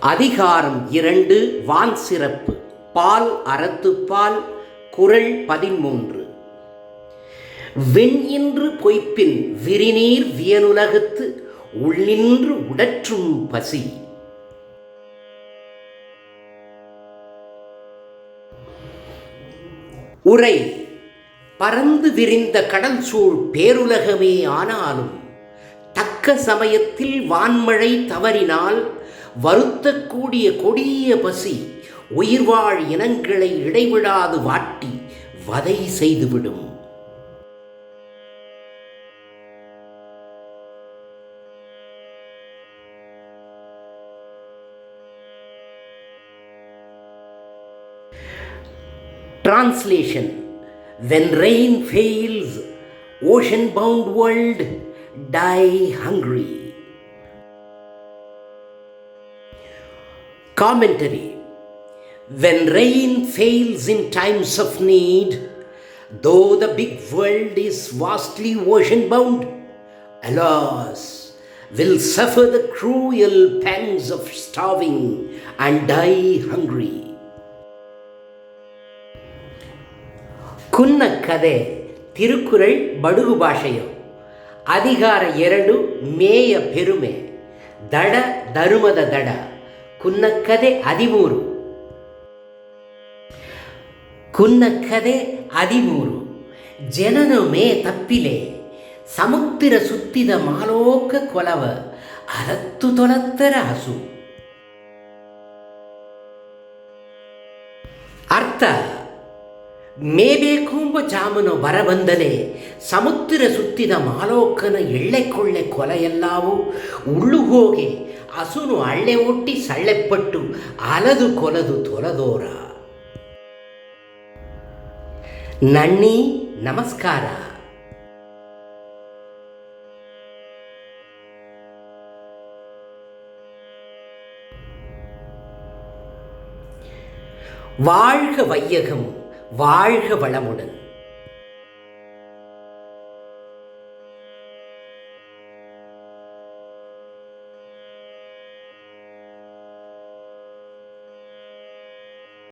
அதிகாரம் இரண்டு வான் சிறப்பு. பால் அறத்துப்பால் குரல் பதிமூன்று வெண்ணின்று பொய்ப்பின் விரிநீர் வியனுலகத்து உள்ளின்று உடற்றும் பசி. உரை பறந்து விரிந்த கடல் சூழ் பேருலகமே ஆனாலும் தக்க சமயத்தில் வான்மழை தவறினால் வருத்தக்கூடிய கொடிய பசி உயிர்வாழ் இனங்களை இடைவிடாது வாட்டி வதை செய்துவிடும் Translation When rain fails, ocean bound world die hungry. Commentary When rain fails in times of need, though the big world is vastly ocean bound, alas, will suffer the cruel pangs of starving and die hungry. ಕುನ್ನ ಕದೆ ತಿರುಕುರಳ್ ಬಡುಗು ಭಾಷೆಯು ಅಧಿಕಾರ ಎರಡು ಮೇಯ ಪೆರುಮೆ ದಡ ಧರ್ಮದ ದಡ ಕುನ್ನಕ್ಕದೆ ಹದಿಮೂರು. ಕುನ್ನಕ್ಕದೆ ಹದಿಮೂರು. ಜನನು ಮೇ ತಪ್ಪಿಲೆ. ಸಮುತ್ತಿರ ಸುತ್ತಿದ ಮಾಲೋಕ ಕೊಲವ ಅರತ್ತು ತೊಳತ್ತರ ಹಸು. ಅರ್ಥ. ಮೇಬೇಕುಂಬ ಜಾಮನು ಬರಬಂದಲೆ ಸಮುದ್ರ ಸುತ್ತಿದ ಮಾಲೋಕನ ಎಳ್ಳೆಕೊಳ್ಳೆ ಕೊಲೆಯೆಲ್ಲಾವು ಉಳ್ಳು ಹೋಗೆ ಹಸುನು ಹಳ್ಳೆ ಒಟ್ಟಿ ಸಳ್ಳೆಪಟ್ಟು ಅಲದು ಕೊಲದು ತೊಲದೋರ ನಣ್ಣಿ ನಮಸ್ಕಾರ வாழ்க வையகம் வாழ்க வளமுடன்.